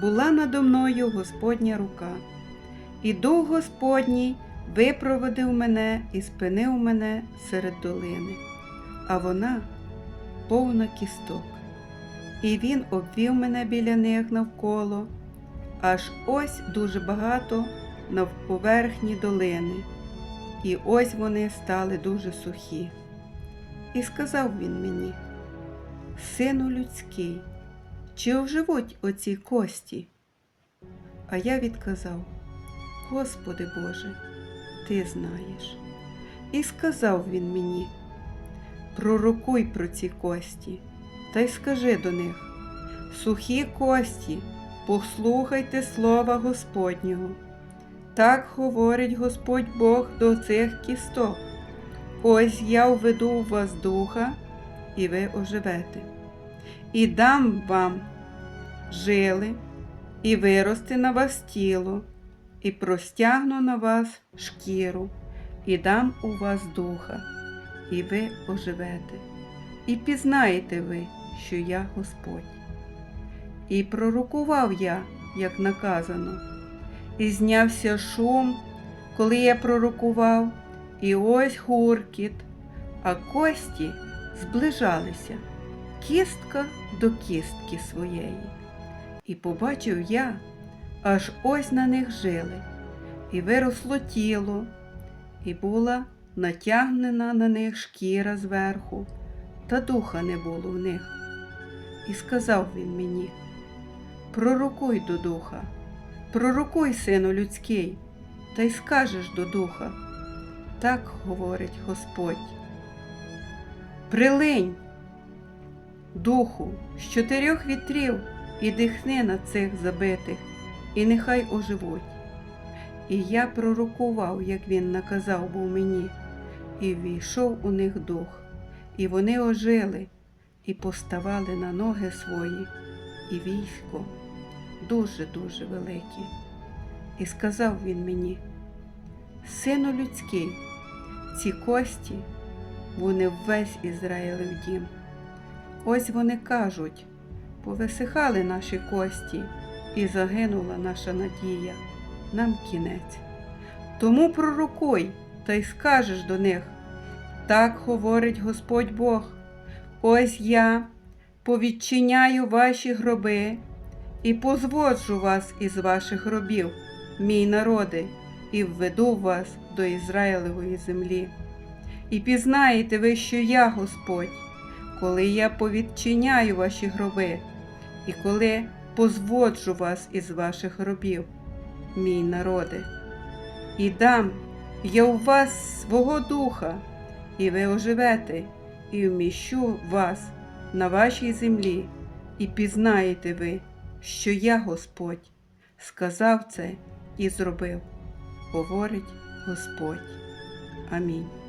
була надо мною Господня рука, і дух Господній випроводив мене і спинив мене серед долини, а вона повна кісток. І він обвів мене біля них навколо, аж ось дуже багато навповерхні долини, і ось вони стали дуже сухі. І сказав він мені, Сину людський, чи оживуть оці кості? А я відказав, Господи Боже, Ти знаєш. І сказав він мені, пророкуй про ці кості, та й скажи до них, сухі кості, послухайте слова Господнього. Так говорить Господь Бог до цих кісток. Ось я введу в вас духа, і ви оживете, і дам вам жили, і виросте на вас тіло, і простягну на вас шкіру, і дам у вас духа, і ви оживете, і пізнаєте ви, що я Господь. І пророкував я, як наказано, і знявся шум, коли я пророкував, і ось гуркіт, а кості зближалися, кістка до кістки своєї. І побачив я, аж ось на них жили, і виросло тіло, і була натягнена на них шкіра зверху, та духа не було в них. І сказав він мені: Пророкуй до духа, пророкуй, сину людський, та й скажеш до духа. Так говорить Господь. Прилинь, духу, з чотирьох вітрів і дихни на цих забитих, і нехай оживуть. І я пророкував, як він наказав був мені, і ввійшов у них дух, і вони ожили, і поставали на ноги свої, і військо дуже-дуже велике. І сказав він мені, Сину людський, ці кості, вони весь Ізраїлев дім. Ось вони кажуть, повисихали наші кості, і загинула наша надія, нам кінець. Тому пророкуй та й скажеш до них, так говорить Господь Бог, ось я повідчиняю ваші гроби і позводжу вас із ваших гробів, мій народи, і введу вас до Ізраїлевої землі. І пізнаєте ви, що я Господь, коли я повідчиняю ваші гроби, і коли позводжу вас із ваших гробів, мій народи, і дам я у вас свого духа, і ви оживете, і вміщу вас на вашій землі, і пізнаєте ви, що я Господь, сказав це і зробив, говорить Господь. Амінь.